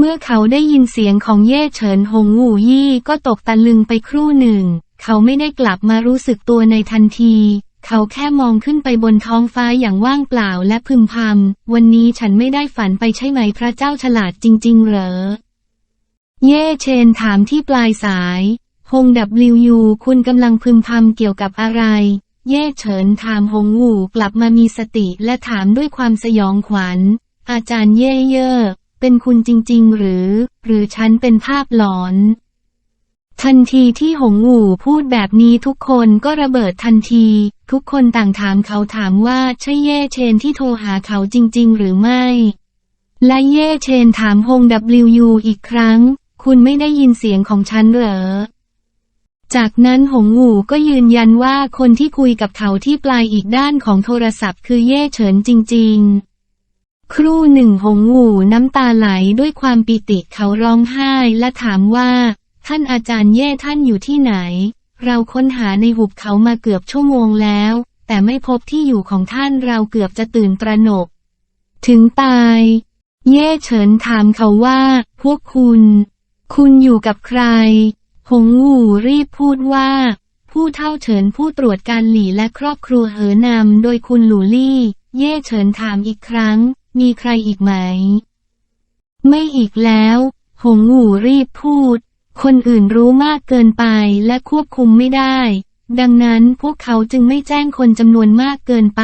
เมื่อเขาได้ยินเสียงของเย่เฉินหงหูยี่ก็ตกตะลึงไปครู่หนึ่ง เขาไม่ได้กลับมารู้สึกตัวในทันที เขาแค่มองขึ้นไปบนท้องฟ้าอย่างว่างเปล่าและพึมพำ วันนี้ฉันไม่ได้ฝันไปใช่ไหมพระเจ้าฉลาดจริง ๆ เหรอ เย่เชนถามที่ปลายสายฮงดับลิวยูคุณกำลังพึมพำเกี่ยวกับอะไร เย่เฉินถามหงหูกลับมามีสติและถามด้วยความสยองขวัญ อาจารย์เย่เย่ เป็นคุณจริง ๆ หรือ หรือฉันเป็นภาพหลอน ทันทีที่หงหูพูดแบบนี้ทุกคนก็ระเบิดทันที ทุกคนต่างถามเขาถามว่าใช่เย่เชนที่โทรหาเขาจริง ๆ หรือไม่ และเย่เชนถามฮง WU อีกครั้ง คุณไม่ได้ยินเสียงของฉันเหรอจากนั้นหงหูก็ยืนยันว่าคนที่คุยกับเขาที่ปลายอีกด้านของโทรศัพท์คือเย่เฉินจริง ๆ ครู่หนึ่งหงหูน้ำตาไหลด้วยความปิติเขาร้องไห้และถามว่า ท่านอาจารย์เย่ท่านอยู่ที่ไหน เราค้นหาในหุบเขามาเกือบชั่วโมงแล้ว แต่ไม่พบที่อยู่ของท่านเราเกือบจะตื่นตระหนก ถึงตาย เย่เฉินถามเขาว่า พวกคุณ คุณอยู่กับใคร หงหูรีบพูดว่า ผู้เท่าเฉินผู้ตรวจการหลี่และครอบครัวเหอนำโดยคุณหลูลี่ เย่เฉินถามอีกครั้ง มีใครอีกไหม ไม่อีกแล้ว หงหูรีบพูด คนอื่นรู้มากเกินไปและควบคุมไม่ได้ ดังนั้นพวกเขาจึงไม่แจ้งคนจำนวนมากเกินไป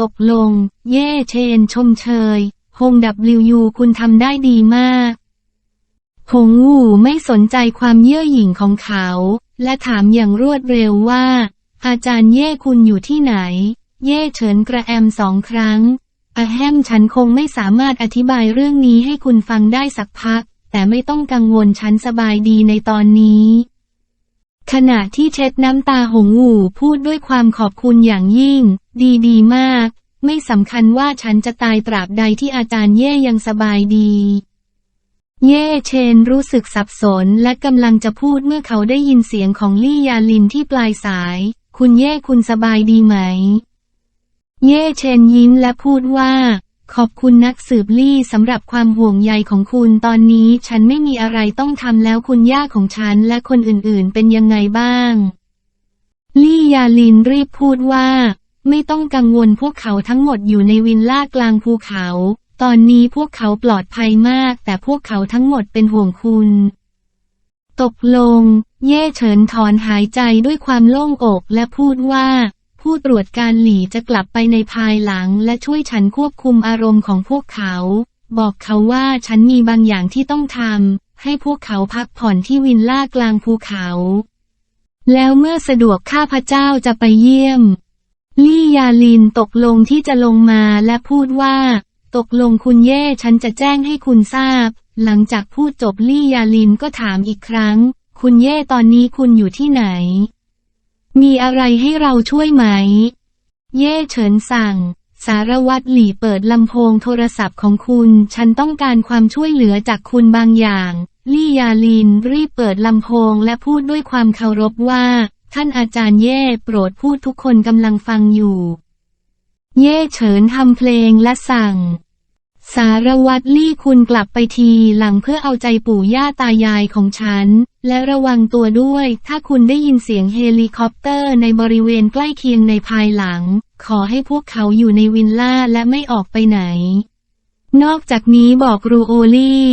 ตกลง เย่เชนชมเชยฮงดับลิวยูคุณทำได้ดีมากหงหูไม่สนใจความเย่อหยิ่งของเขา และถามอย่างรวดเร็วว่า อาจารย์เย่คุณอยู่ที่ไหน เย่เฉินกระแอมสองครั้ง อะแฮมฉันคงไม่สามารถอธิบายเรื่องนี้ให้คุณฟังได้สักพัก แต่ไม่ต้องกังวลฉันสบายดีในตอนนี้ ขณะที่เช็ดน้ำตาหงหูพูดด้วยความขอบคุณอย่างยิ่ง ดีดีมาก ไม่สำคัญว่าฉันจะตายตราบใดที่อาจารย์เย่ยังสบายดี เย่เชนรู้สึกสับสนและกำลังจะพูดเมื่อเขาได้ยินเสียงของลี่ยาลินที่ปลายสาย คุณเย่คุณสบายดีไหม เย่เชนยิ้มและพูดว่า ขอบคุณนักสืบลี่สำหรับความห่วงใยของคุณตอนนี้ฉันไม่มีอะไรต้องทำแล้วคุณย่าของฉันและคนอื่นๆ เป็นยังไงบ้าง ลี่ยาลินรีบพูดว่า ไม่ต้องกังวลพวกเขาทั้งหมดอยู่ในวินล่ากลางภูเขา ตอนนี้พวกเขาปลอดภัยมาก แต่พวกเขาทั้งหมดเป็นห่วงคุณ ตกลง เย่เฉินถอนหายใจด้วยความโล่งอกและพูดว่า ผู้ตรวจการหลี่จะกลับไปในภายหลังและช่วยฉันควบคุมอารมณ์ของพวกเขา บอกเขาว่าฉันมีบางอย่างที่ต้องทำให้พวกเขาพักผ่อนที่วินล่ากลางภูเขา แล้วเมื่อสะดวกข้าพเจ้าจะไปเยี่ยม ลี่ยาลินตกลงที่จะลงมาและพูดว่า ตกลงคุณเย่ฉันจะแจ้งให้คุณทราบ หลังจากพูดจบลี่ยาลินก็ถามอีกครั้ง คุณเย่ตอนนี้คุณอยู่ที่ไหน มีอะไรให้เราช่วยไหม เย่เฉินสั่ง สารวัตรหลี่เปิดลำโพงโทรศัพท์ของคุณ ฉันต้องการความช่วยเหลือจากคุณบางอย่าง ลี่ยาลินรีบเปิดลำโพงและพูดด้วยความเคารพว่า ท่านอาจารย์เย่โปรดพูดทุกคนกำลังฟังอยู่ เย่เฉินทำเพลงและสั่งสารวัตรลี่คุณกลับไปทีหลังเพื่อเอาใจปู่ย่าตายายของฉัน และระวังตัวด้วย ถ้าคุณได้ยินเสียงเฮลิคอปเตอร์ในบริเวณใกล้เคียงในภายหลัง ขอให้พวกเขาอยู่ในวินล่าและไม่ออกไปไหน นอกจากนี้บอกรูโอลี่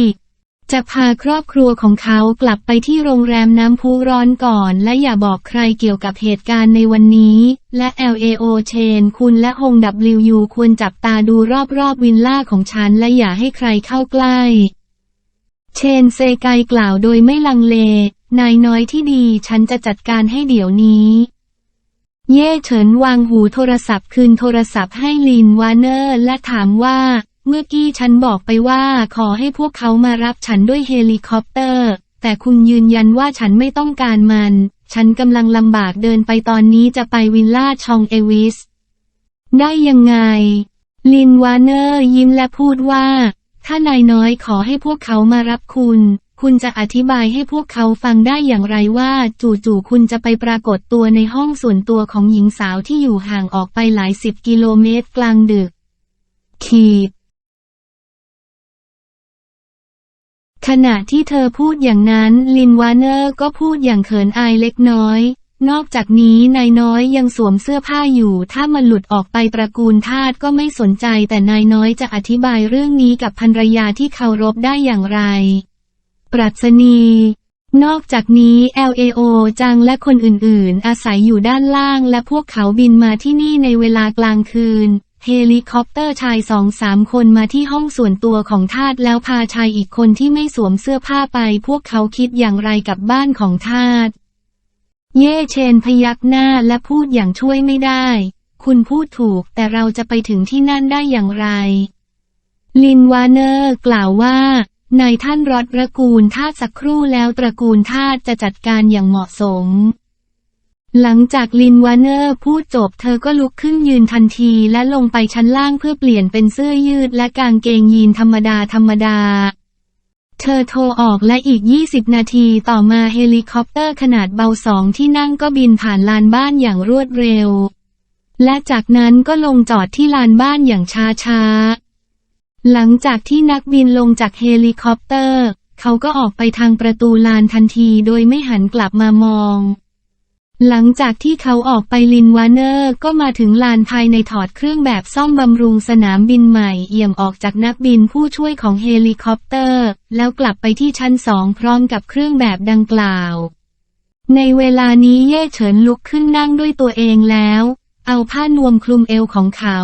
จะพาครอบครัวของเขากลับไปที่โรงแรมน้ำพุร้อนก่อน และอย่าบอกใครเกี่ยวกับเหตุการณ์ในวันนี้ และ LAO เชน คุณและฮง WU ควรจับตาดูรอบๆวินล่าของฉัน และอย่าให้ใครเข้าใกล้ เชนเซไกกล่าวโดยไม่ลังเล นายน้อยที่ดีฉันจะจัดการให้เดี๋ยวนี้ เย่เฉินวางหูโทรศัพท์คืนโทรศัพท์ให้ลินวาเนอร์ และถามว่า เมื่อกี้ฉันบอกไปว่าขอให้พวกเขามารับฉันด้วยเฮลิคอปเตอร์ แต่คุณยืนยันว่าฉันไม่ต้องการมัน ฉันกำลังลำบากเดินไปตอนนี้จะไปวิลล่าชองเอวิส ได้ยังไง ลินวาเนอร์ยิ้มและพูดว่า ถ้านายน้อยขอให้พวกเขามารับคุณ คุณจะอธิบายให้พวกเขาฟังได้อย่างไรว่า จู่ๆคุณจะไปปรากฏตัวในห้องส่วนตัวของหญิงสาวที่อยู่ห่างออกไปหลายสิบกิโลเมตรกลางดึก ขีด ขณะที่เธอพูดอย่างนั้น ลินวาเนอร์ก็พูดอย่างเขินอายเล็กน้อย นอกจากนี้นายน้อยยังสวมเสื้อผ้าอยู่ ถ้ามันหลุดออกไปตระกูลทาสก็ไม่สนใจ แต่นายน้อยจะอธิบายเรื่องนี้กับภรรยาที่เคารพได้อย่างไร ปรัชนี นอกจากนี้ LAO จังและคนอื่นๆ อาศัยอยู่ด้านล่างและพวกเขาบินมาที่นี่ในเวลากลางคืน เฮลิคอปเตอร์ชายสองสามคนมาที่ห้องส่วนตัวของทาสแล้วพาชายอีกคนที่ไม่สวมเสื้อผ้าไป พวกเขาคิดอย่างไรกับบ้านของทาส เย่เชนพยักหน้าและพูดอย่างช่วยไม่ได้ คุณพูดถูกแต่เราจะไปถึงที่นั่นได้อย่างไร ลินวาเนอร์กล่าวว่านายท่านรอดตระกูลทาสักครู่แล้วตระกูลทาสจะจัดการอย่างเหมาะสม หลังจากลินวาเนอร์พูดจบเธอก็ลุกขึ้นยืนทันทีและลงไปชั้นล่างเพื่อเปลี่ยนเป็นเสื้อยืดและกางเกงยีนธรรมดาธรรมดา เธอโทรออกและอีก 20 นาทีต่อมาเฮลิคอปเตอร์ขนาดเบาสองที่นั่งก็บินผ่านลานบ้านอย่างรวดเร็ว และจากนั้นก็ลงจอดที่ลานบ้านอย่างช้าๆ หลังจากที่นักบินลงจากเฮลิคอปเตอร์ เขาก็ออกไปทางประตูลานทันทีโดยไม่หันกลับมามอง หลังจากที่เขาออกไปลินวาเนอร์ก็มาถึงลานภายในถอดเครื่องแบบซ่อมบำรุงสนามบินใหม่เอี่ยมออกจากนักบินผู้ช่วยของเฮลิคอปเตอร์ แล้วกลับไปที่ชั้นสองพร้อมกับเครื่องแบบดังกล่าว ในเวลานี้เย่เฉินลุกขึ้นนั่งด้วยตัวเองแล้ว เอาผ้านวมคลุมเอวของเขา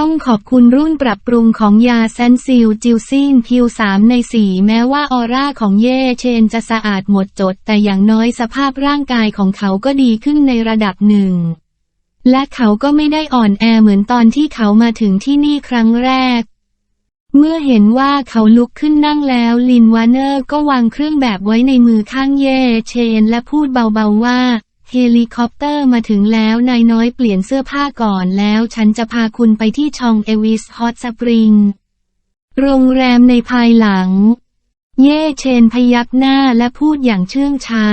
ต้องขอบคุณรุ่นปรับปรุงของยาแซนซิลจิลซินคิวสามในสี่แม้ว่าออร่าของเย่เชนจะสะอาดหมดจด แต่อย่างน้อยสภาพร่างกายของเขาก็ดีขึ้นในระดับหนึ่ง และเขาก็ไม่ได้อ่อนแอเหมือนตอนที่เขามาถึงที่นี่ครั้งแรก เมื่อเห็นว่าเขาลุกขึ้นนั่งแล้วลินวานเนอร์ก็วางเครื่องแบบไว้ในมือข้างเย่เชน และพูดเบาๆว่า เฮลิคอปเตอร์มาถึงแล้วนายน้อยเปลี่ยนเสื้อผ้าก่อนแล้วฉันจะพาคุณไปที่ชองเอวิสฮอตสปริง โรงแรมในภายหลัง เย่เชนพยักหน้าและพูดอย่างเชื่องช้า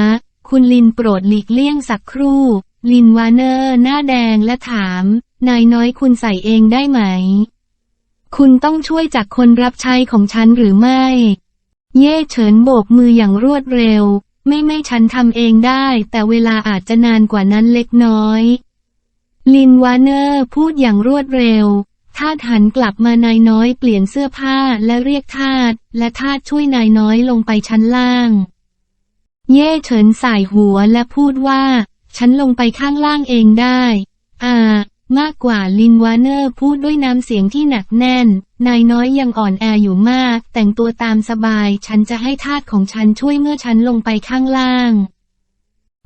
คุณลินโปรดหลีกเลี่ยงสักครู่ ลินวาเนอร์หน้าแดงและถาม นายน้อยคุณใส่เองได้ไหม คุณต้องช่วยจากคนรับใช้ของฉันหรือไม่ เย่เฉินโบกมืออย่างรวดเร็ว ไม่ไม่ฉันทำเองได้ แต่เวลาอาจจะนานกว่านั้นเล็กน้อย ลินวาเนอร์พูดอย่างรวดเร็วทาสหันกลับมานายน้อยเปลี่ยนเสื้อผ้าและเรียกทาสและทาสช่วยนายน้อยลงไปชั้นล่าง เย่เฉินสายหัวและพูดว่า ฉันลงไปข้างล่างเองได้ อ่า มากกว่าลินวาเนอร์พูดด้วยน้ำเสียงที่หนักแน่น นายน้อยยังอ่อนแออยู่มาก แต่งตัวตามสบาย ฉันจะให้ทาสของฉันช่วยเมื่อฉันลงไปข้างล่าง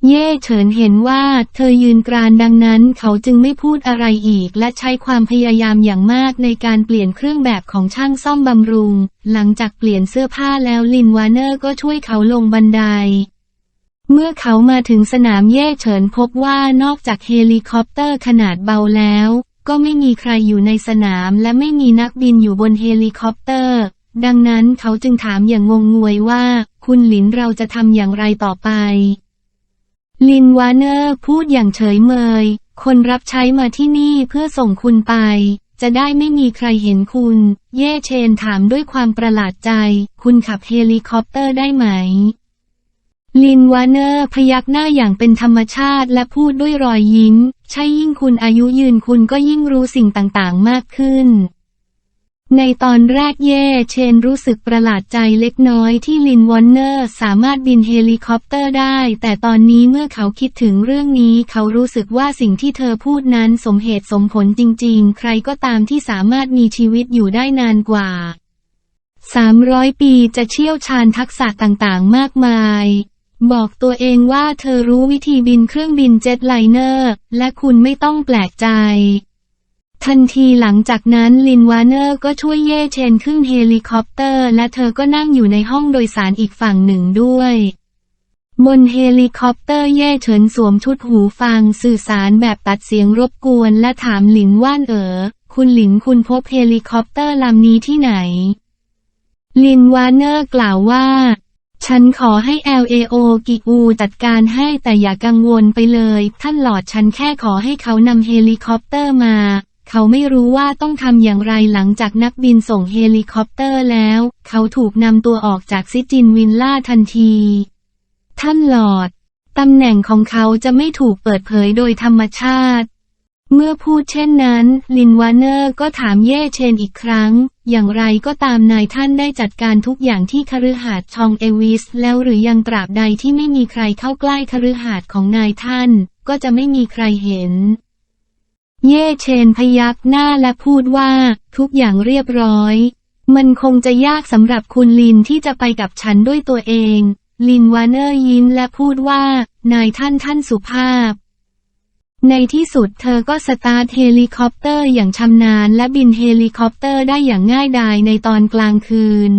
เย่เฉินเห็นว่า เธอยืนกรานดังนั้นเขาจึงไม่พูดอะไรอีก และใช้ความพยายามอย่างมากในการเปลี่ยนเครื่องแบบของช่างซ่อมบำรุง หลังจากเปลี่ยนเสื้อผ้าแล้วลินวาเนอร์ก็ช่วยเขาลงบันได เมื่อเขามาถึงสนามเย่เฉินพบว่านอกจากเฮลิคอปเตอร์ขนาดเบาแล้ว ก็ไม่มีใครอยู่ในสนามและไม่มีนักบินอยู่บนเฮลิคอปเตอร์ ดังนั้นเขาจึงถามอย่างงงงวยว่า คุณหลินเราจะทำอย่างไรต่อไป ลินวาเนอร์พูดอย่างเฉยเมย คนรับใช้มาที่นี่เพื่อส่งคุณไป จะได้ไม่มีใครเห็นคุณ เย่เชนถามด้วยความประหลาดใจ คุณขับเฮลิคอปเตอร์ได้ไหม ลินวาเนอร์พยักหน้าอย่างเป็นธรรมชาติและพูดด้วยรอยยิ้ม ใช่ยิ่งคุณอายุยืนคุณก็ยิ่งรู้สิ่งต่างๆ มากขึ้น ในตอนแรกเย่เชนรู้สึกประหลาดใจเล็กน้อยที่ลินวอนเนอร์สามารถบินเฮลิคอปเตอร์ได้ แต่ตอนนี้เมื่อเขาคิดถึงเรื่องนี้ เขารู้สึกว่าสิ่งที่เธอพูดนั้นสมเหตุสมผลจริง ๆ ใครก็ตามที่สามารถมีชีวิตอยู่ได้นานกว่า 300 ปีจะเชี่ยวชาญทักษะต่างๆ มากมาย บอกตัวเองว่าเธอรู้วิธีบินเครื่องบินเจ็ตไลเนอร์ และคุณไม่ต้องแปลกใจ ทันทีหลังจากนั้นลินวาเนอร์ก็ช่วยเย่เชนขึ้นเฮลิคอปเตอร์ และเธอก็นั่งอยู่ในห้องโดยสารอีกฝั่งหนึ่งด้วยบนเฮลิคอปเตอร์เย่เฉินสวมชุดหูฟังสื่อสารแบบตัดเสียงรบกวนและถามหลินว่านเอ๋อ คุณหลินคุณพบเฮลิคอปเตอร์ลำนี้ที่ไหน ลินวานเนอร์กล่าวว่า ฉันขอให้ LAO กิอูจัดการให้แต่อย่ากังวลไปเลย ท่านหลอดฉันแค่ขอให้เขานำเฮลิคอปเตอร์มา เขาไม่รู้ว่าต้องทำอย่างไรหลังจากนักบินส่งเฮลิคอปเตอร์แล้ว เขาถูกนำตัวออกจากซิจินวินล่าทันที ท่านหลอด ตำแหน่งของเขาจะไม่ถูกเปิดเผยโดยธรรมชาติ เมื่อพูดเช่นนั้น ลินวานเนอร์ก็ถามเย่เชนอีกครั้ง อย่างไรก็ตามนายท่านได้จัดการทุกอย่างที่คฤหาสน์ชองเอวิส แล้วหรือยังตราบใดที่ไม่มีใครเข้าใกล้คฤหาสน์ของนายท่าน ก็จะไม่มีใครเห็น เย่เชนพยักหน้าและพูดว่า ทุกอย่างเรียบร้อย มันคงจะยากสำหรับคุณลินที่จะไปกับฉันด้วยตัวเอง ลินวานเนอร์ยิ้มและพูดว่า นายท่านท่านสุภาพ ในที่สุดเธอก็สตาร์ทเฮลิคอปเตอร์อย่างชำนาญและบินเฮลิคอปเตอร์ได้อย่างง่ายดายในตอนกลางคืน